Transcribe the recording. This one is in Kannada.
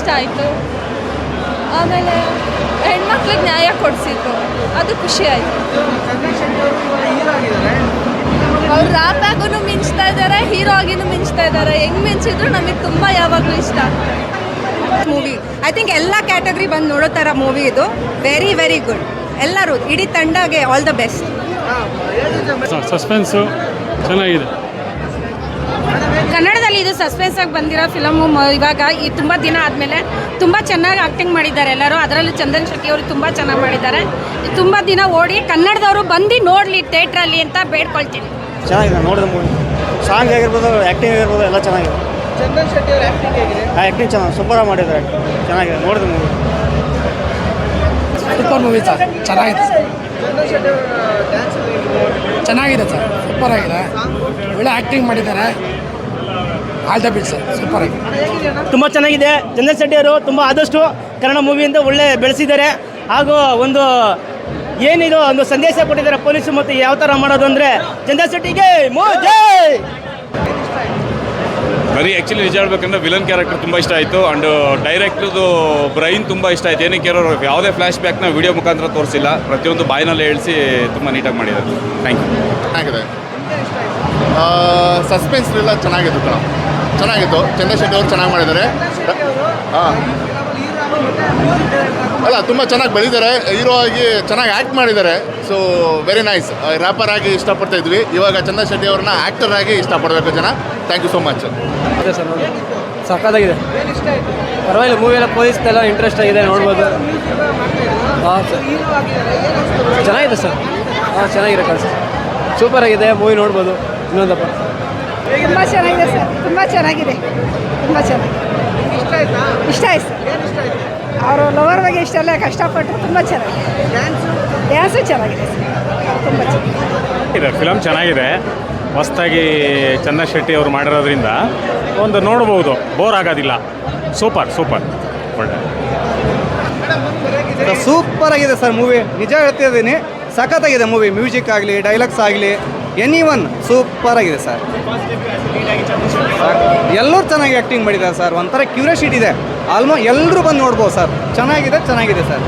ಇಷ್ಟ ಆಯಿತು. ಆಮೇಲೆ ಹೆಣ್ಮಕ್ಳಿಗೆ ನ್ಯಾಯ ಕೊಡಿಸಿತ್ತು ಅದು ಖುಷಿ ಆಯಿತು. ಅವ್ರು ರ್ಯಾಪ್ ಆಗೂ ಮಿಂಚ್ತಾ ಇದ್ದಾರೆ ಹೀರೋ ಆಗಿನೂ ಮಿಂಚ್ತಾ ಇದ್ದಾರೆ ಹೆಂಗೆ ಮಿಂಚಿದ್ರು ನಮಗೆ ತುಂಬ ಯಾವಾಗಲೂ ಇಷ್ಟ. ಮೂವಿ ಐ ಥಿಂಕ್ ಎಲ್ಲ ಕ್ಯಾಟಗರಿ ಬಂದು ನೋಡೋ ಥರ ಮೂವಿ ಇದು. ವೆರಿ ವೆರಿ ಗುಡ್ ಎಲ್ಲರೂ ಇಡೀ ತಂಡಗೆ ಆಲ್ ದ ಬೆಸ್ಟ್ ಸಸ್ಪೆನ್ಸು ಚೆನ್ನಾಗಿದೆ. ಇದು ಸಸ್ಪೆನ್ಸ್ ಆಗಿ ಬಂದಿರೋ ಫಿಲಮು ಇವಾಗ ಈ ತುಂಬ ದಿನ ಆದಮೇಲೆ ತುಂಬ ಚೆನ್ನಾಗಿ ಆ್ಯಕ್ಟಿಂಗ್ ಮಾಡಿದ್ದಾರೆ ಎಲ್ಲರೂ. ಅದರಲ್ಲೂ ಚಂದನ್ ಶೆಟ್ಟಿ ಅವರು ತುಂಬ ಚೆನ್ನಾಗಿ ಮಾಡಿದ್ದಾರೆ. ತುಂಬ ದಿನ ಓಡಿ ಕನ್ನಡದವರು ಬಂದು ನೋಡಲಿ ಥಿಯೇಟ್ರಲ್ಲಿ ಅಂತ ಬೇಡ್ಕೊಳ್ತೀನಿ. ಚೆನ್ನಾಗಿದೆ ನೋಡಿದ ಮೂವಿ. ಸಾಂಗ್ ಆಗಿರ್ಬೋದು ಆ್ಯಕ್ಟಿಂಗ್ ಆಗಿರ್ಬೋದು ಎಲ್ಲ ಚೆನ್ನಾಗಿದೆ. ಚಂದನ್ ಶೆಟ್ಟಿ ಅವ್ರ ಆಕ್ಟಿಂಗ್ ಹೇಗಿದೆ? ಆ ಆ್ಯಕ್ಟಿಂಗ್ ಚೆನ್ನಾಗಿ ಸೂಪರಾಗಿ ಮಾಡಿದ್ದಾರೆ ಚೆನ್ನಾಗಿದೆ ನೋಡಿದ ಮೂವಿ. ಸೂಪರ್ ಮೂವಿ ಸರ್ ಚೆನ್ನಾಗಿದೆ. ಸರ್ ಚಂದನ್ ಶೆಟ್ಟಿ ಡ್ಯಾನ್ಸ್ ಚೆನ್ನಾಗಿದೆ ಸರ್ ಸೂಪರ್ ಆಗಿದೆ. ಒಳ್ಳೆ ಆ್ಯಕ್ಟಿಂಗ್ ಮಾಡಿದ್ದಾರೆ. All the best sir. Super ಆಗಿದೆ. ತುಂಬ ಚೆನ್ನಾಗಿದೆ. ಚಂದನ್ ಶೆಟ್ಟಿ ಅವರು ತುಂಬ ಆದಷ್ಟು ಕನ್ನಡ ಮೂವಿಯಿಂದ ಒಳ್ಳೆ ಬೆಳೆಸಿದ್ದಾರೆ. ಹಾಗೂ ಒಂದು ಏನಿದು ಒಂದು ಸಂದೇಶ ಕೊಟ್ಟಿದ್ದಾರೆ ಪೊಲೀಸು ಮತ್ತು ಯಾವ ಥರ ಮಾಡೋದು ಅಂದರೆ ಚಂದನ್ ಶೆಟ್ಟಿಗೆ ಮೋಜೆ ಬರೀ ಆ್ಯಕ್ಚುಲಿ ನಿಜ ಹೇಳ್ಬೇಕಂದ್ರೆ ವಿಲನ್ ಕ್ಯಾರೆಕ್ಟರ್ ತುಂಬ ಇಷ್ಟ ಆಯಿತು. ಆ್ಯಂಡ್ ಡೈರೆಕ್ಟ್ರದು ಬ್ರೈನ್ ತುಂಬ ಇಷ್ಟ ಆಯಿತು. ಏನಕ್ಕೆ ಅವರು ಯಾವುದೇ ಫ್ಲ್ಯಾಶ್ ಬ್ಯಾಕ್ನ ವಿಡಿಯೋ ಮುಖಾಂತರ ತೋರಿಸಿಲ್ಲ. ಪ್ರತಿಯೊಂದು ಬಾಯ್ನಲ್ಲಿ ಹೇಳಿಸಿ ತುಂಬ ನೀಟಾಗಿ ಮಾಡಿದ್ದಾರೆ. ಥ್ಯಾಂಕ್ ಯು ಚೆನ್ನಾಗಿದೆ ಸಸ್ಪೆನ್ಸ್ ಎಲ್ಲ ಚೆನ್ನಾಗಿತ್ತು ಕಣ. ಚೆನ್ನಾಗಿತ್ತು. ಚಂದ್ರಶೆಟ್ಟಿ ಅವರು ಚೆನ್ನಾಗಿ ಮಾಡಿದ್ದಾರೆ. ಹಾಂ. ಅಲ್ಲ, ತುಂಬ ಚೆನ್ನಾಗಿ ಬೆಳೀತಾರೆ ಹೀರೋ ಆಗಿ ಚೆನ್ನಾಗಿ ಆ್ಯಕ್ಟ್ ಮಾಡಿದ್ದಾರೆ. ಸೊ ವೆರಿ ನೈಸ್ ರ್ಯಾಪರ್ ಆಗಿ ಇಷ್ಟಪಡ್ತಾ ಇದ್ವಿ. ಇವಾಗ ಚಂದ್ರ ಶೆಟ್ಟಿ ಅವ್ರನ್ನ ಆ್ಯಕ್ಟರ್ ಆಗಿ ಇಷ್ಟಪಡಬೇಕು ಜನ. ಥ್ಯಾಂಕ್ ಯು ಸೋ ಮಚ್ ಅದೇ ಸರ್ ಸಕ್ಕತ್ತಾಗಿದೆ ಪರವಾಗಿಲ್ಲ ಮೂವಿ ಎಲ್ಲ ಪೊಲೀಸ್ ಎಲ್ಲ ಇಂಟ್ರೆಸ್ಟ್ ಆಗಿದೆ, ನೋಡ್ಬೋದು. ಹಾಂ, ಸರ್. ಚೆನ್ನಾಗಿದೆ ಸರ್. ಹಾಂ, ಚೆನ್ನಾಗಿದೆ ಸರ್. ಸೂಪರ್ ಆಗಿದೆ ಮೂವಿ ನೋಡ್ಬೋದು. ಇನ್ನೊಂದಪ್ಪ. ತುಂಬ ಚೆನ್ನಾಗಿದೆ ಸರ್. ತುಂಬ ಚೆನ್ನಾಗಿದೆ. ತುಂಬ ಚೆನ್ನಾಗಿದೆ. ಇಷ್ಟ ಆಯ್ತಾ? ಇಷ್ಟ ಆಯ್ತು. ಸರ್ ಏನು ಇಷ್ಟ ಆಯ್ತು? ಅವರು ಲವರ್ ಬಗ್ಗೆ ಇಷ್ಟೆಲ್ಲ ಕಷ್ಟಪಟ್ಟರು ತುಂಬ ಚೆನ್ನಾಗಿದೆ. ಡ್ಯಾನ್ಸ್ ಡ್ಯಾನ್ಸು ಚೆನ್ನಾಗಿದೆ ಸರ್. ತುಂಬ ಚೆನ್ನಾಗಿದೆ. ಇದೆ ಫಿಲಮ್ ಚೆನ್ನಾಗಿದೆ. ಹೊಸ್ದಾಗಿ ಚಂದನ್ ಶೆಟ್ಟಿ ಅವರು ಮಾಡಿರೋದ್ರಿಂದ ಒಂದು ನೋಡ್ಬೋದು ಬೋರ್ ಆಗೋದಿಲ್ಲ. ಸೂಪರ್ ಸೂಪರ್ ಒಳ್ಳೆ. ಸೂಪರ್ ಆಗಿದೆ ಸರ್ ಮೂವಿ ನಿಜ ಹೇಳ್ತಿದ್ದೀನಿ ಸಖತ್ತಾಗಿದೆ ಮೂವಿ ಮ್ಯೂಸಿಕ್ ಆಗಲಿ ಡೈಲಾಗ್ಸ್ ಆಗಲಿ ಎನಿ ಒನ್ ಸೂಪರ್ ಆಗಿದೆ ಸರ್ ಎಲ್ಲರೂ ಚೆನ್ನಾಗಿ ಆ್ಯಕ್ಟಿಂಗ್ ಮಾಡಿದ್ದಾರೆ ಸರ್ ಒಂಥರ ಕ್ಯೂರಿಯಾಸಿಟಿ ಇದೆ. ಆಲ್ಮೋಸ್ಟ್ ಎಲ್ಲರೂ ಬಂದು ನೋಡ್ಬೋದು ಸರ್ ಚೆನ್ನಾಗಿದೆ ಚೆನ್ನಾಗಿದೆ ಸರ್